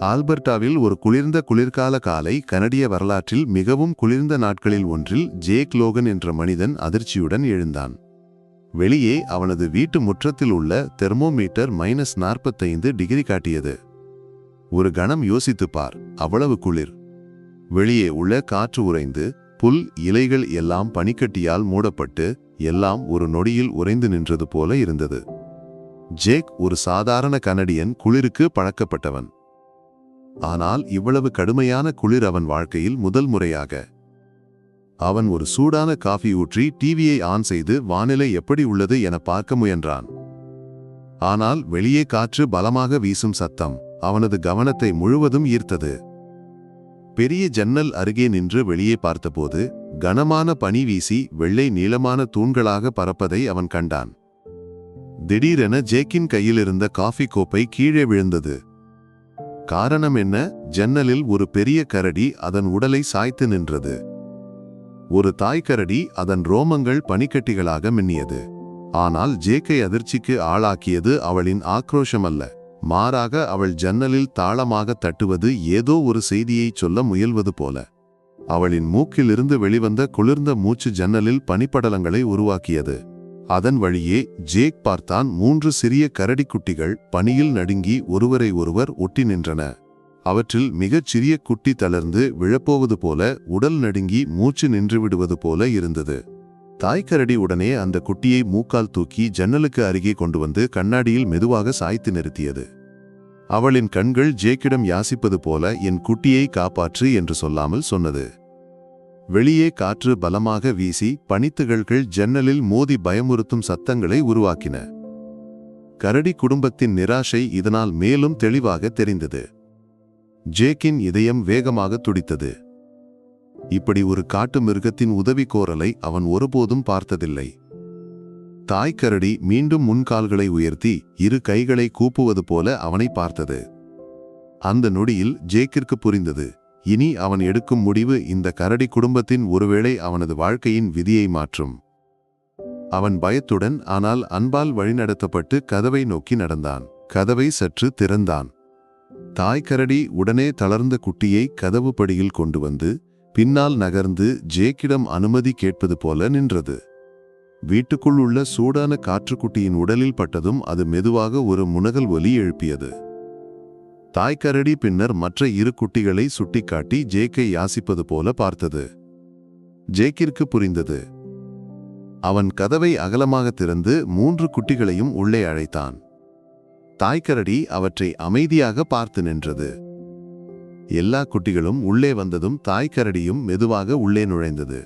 ஆல்பர்டாவில் ஒரு குளிர்ந்த குளிர்கால காலை கனடிய வரலாற்றில் மிகவும் குளிர்ந்த நாட்களில் ஒன்றில் ஜேக் லோகன் என்ற மனிதன் அதிர்ச்சியுடன் எழுந்தான். வெளியே அவனது வீட்டு முற்றத்தில் உள்ள தெர்மோமீட்டர் மைனஸ் நாற்பத்தைந்து டிகிரி காட்டியது. ஒரு கணம் யோசித்துப் பார் அவ்வளவு குளிர். வெளியே உள்ள காற்று உறைந்து புல் இலைகள் எல்லாம் பனிக்கட்டியால் மூடப்பட்டு எல்லாம் ஒரு நொடியில் உறைந்து நின்றது போல இருந்தது. ஜேக் ஒரு சாதாரண கனடியன் குளிருக்கு பழக்கப்பட்டவன். ஆனால் இவ்வளவு கடுமையான குளிர் அவன் வாழ்க்கையில் முதல் முறையாக. அவன் ஒரு சூடான காஃபி ஊற்றி டிவியை ஆன் செய்து வானிலை எப்படி உள்ளது என பார்க்க முயன்றான். ஆனால் வெளியே காற்று பலமாக வீசும் சத்தம் அவனது கவனத்தை முழுவதும் ஈர்த்தது. பெரிய ஜன்னல் அருகே நின்று வெளியே பார்த்தபோது கனமான பனி வீசி வெள்ளை நீளமான தூண்களாக பறப்பதை அவன் கண்டான். திடீரென ஜேக்கின் கையிலிருந்த காஃபி கோப்பை கீழே விழுந்தது. காரணம் என்ன? ஜன்னலில் ஒரு பெரிய கரடி அதன் உடலை சாய்த்து நின்றது. ஒரு தாய்க்கரடி அதன் ரோமங்கள் பனிக்கட்டிகளாக மின்னியது. ஆனால் ஜேக்கை அதிர்ச்சிக்கு ஆளாக்கியது அவளின் ஆக்ரோஷம் அல்ல மாறாக அவள் ஜன்னலில் தாளமாக தட்டுவது ஏதோ ஒரு செய்தியைச் சொல்ல முயல்வது போல. அவளின் மூக்கிலிருந்து வெளிவந்த குளிர்ந்த மூச்சு ஜன்னலில் பனிப்படலங்களை உருவாக்கியது. அதன் வழியே ஜேக் பார்த்தான் மூன்று சிறிய கரடிக்குட்டிகள் பனியில் நடுங்கி ஒருவரை ஒருவர் ஒட்டி நின்றன. அவற்றில் மிகச் சிறிய குட்டி தளர்ந்து விழப்போவது போல உடல் நடுங்கி மூச்சு நின்றுவிடுவது போல இருந்தது. தாய்க்கரடி உடனே அந்த குட்டியை மூக்கால் தூக்கி ஜன்னலுக்கு அருகே கொண்டு வந்து கண்ணாடியில் மெதுவாக சாய்த்து நிறுத்தியது. அவளின் கண்கள் ஜேக்கிடம் யாசிப்பது போல என் குட்டியை காப்பாற்று என்று சொல்லாமல் சொன்னது. வெளியே காற்று பலமாக வீசி பனித்துகள்கள் ஜன்னலில் மோதி பயமுறுத்தும் சத்தங்களை உருவாக்கின. கரடி குடும்பத்தின் நிராசை இதனால் மேலும் தெளிவாக தெரிந்தது. ஜேக்கின் இதயம் வேகமாக துடித்தது. இப்படி ஒரு காட்டு மிருகத்தின் உதவி கோரலை அவன் ஒருபோதும் பார்த்ததில்லை. தாய்க்கரடி மீண்டும் முன்கால்களை உயர்த்தி இரு கைகளை கூப்புவது போல அவனை பார்த்தது. அந்த நொடியில் ஜேக்கிற்கு புரிந்தது. இனி அவன் எடுக்கும் முடிவு இந்த கரடி குடும்பத்தின் ஒருவேளை அவனது வாழ்க்கையின் விதியை மாற்றும். அவன் பயத்துடன் ஆனால் அன்பால் வழிநடத்தப்பட்டு கதவை நோக்கி நடந்தான். கதவை சற்று திறந்தான். தாய் கரடி உடனே தளர்ந்த குட்டியை கதவு படியில் கொண்டு வந்து பின்னால் நகர்ந்து ஜேக்கிடம் அனுமதி கேட்பது போல நின்றது. வீட்டுக்குள் உள்ள சூடான காற்றுக்குட்டியின் உடலில் பட்டதும் அது மெதுவாக ஒரு முனகல் ஒலி எழுப்பியது. தாய்க்கரடி பின்னர் மற்ற இரு குட்டிகளை சுட்டிக்காட்டி ஜேக்கை யாசிப்பது போல பார்த்தது. ஜேக்கிற்கு புரிந்தது. அவன் கதவை அகலமாக திறந்து மூன்று குட்டிகளையும் உள்ளே அழைத்தான். தாய்க்கரடி அவற்றை அமைதியாக பார்த்து நின்றது. எல்லா குட்டிகளும் உள்ளே வந்ததும் தாய்க்கரடியும் மெதுவாக உள்ளே நுழைந்தது.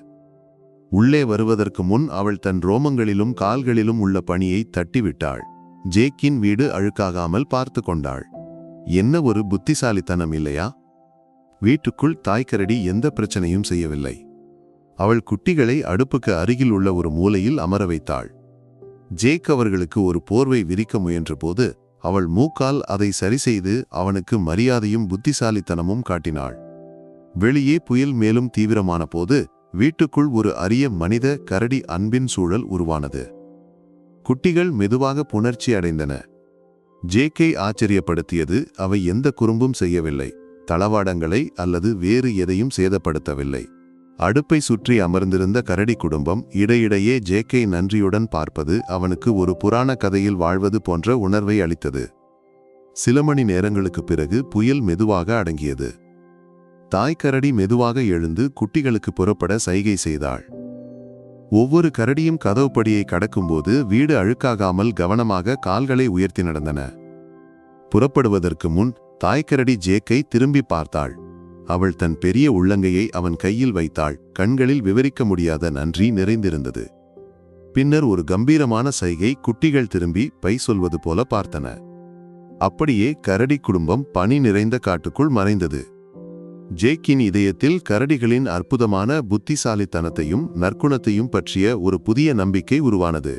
உள்ளே வருவதற்கு முன் அவள் தன் ரோமங்களிலும் கால்களிலும் உள்ள பணியை தட்டிவிட்டாள். ஜேக்கின் வீடு அழுக்காகாமல் பார்த்து கொண்டாள். என்ன ஒரு புத்திசாலித்தனம் இல்லையா? வீட்டுக்குள் தாய்க்கரடி எந்த பிரச்சனையும் செய்யவில்லை. அவள் குட்டிகளை அடுப்புக்கு அருகில் உள்ள ஒரு மூலையில் அமர வைத்தாள். ஜேக் அவர்களுக்கு ஒரு போர்வை விரிக்க முயன்றபோது அவள் மூக்கால் அதை சரிசெய்து அவனுக்கு மரியாதையும் புத்திசாலித்தனமும் காட்டினாள். வெளியே புயல் மேலும் தீவிரமான போது வீட்டுக்குள் ஒரு அரிய மனித கரடி அன்பின் சூழல் உருவானது. குட்டிகள் மெதுவாக புணர்ச்சி அடைந்தன. ஜேகே ஆச்சரியப்படுத்தியது அவை எந்த குறும்பும் செய்யவில்லை. தளவாடங்களை அல்லது வேறு எதையும் சேதப்படுத்தவில்லை. அடுப்பை சுற்றி அமர்ந்திருந்த கரடி குடும்பம் இடையிடையே ஜேகே நன்றியுடன் பார்ப்பது அவனுக்கு ஒரு புராண கதையில் வாழ்வது போன்ற உணர்வை அளித்தது. சில மணி நேரங்களுக்குப் பிறகு புயல் மெதுவாக அடங்கியது. தாய்க்கரடி மெதுவாக எழுந்து குட்டிகளுக்கு புறப்பட சைகை செய்தாள். ஒவ்வொரு கரடியும் கதவுப்படியை கடக்கும்போது வீடு அழுக்காகாமல் கவனமாக கால்களை உயர்த்தி நடந்தன. புறப்படுவதற்கு முன் தாய்க்கரடி ஜேக்கை திரும்பி பார்த்தாள். அவள் தன் பெரிய உள்ளங்கையை அவன் கையில் வைத்தாள். கண்களில் விவரிக்க முடியாத நன்றி நிறைந்திருந்தது. பின்னர் ஒரு கம்பீரமான சைகை குட்டிகள் திரும்பி பை சொல்வது போல பார்த்தன. அப்படியே கரடி குடும்பம் பனி நிறைந்த காட்டுக்குள் மறைந்தது. ஜேக்கின் இதயத்தில் கரடிகளின் அற்புதமான புத்திசாலித்தனத்தையும் நற்குணத்தையும் பற்றிய ஒரு புதிய நம்பிக்கை உருவானது.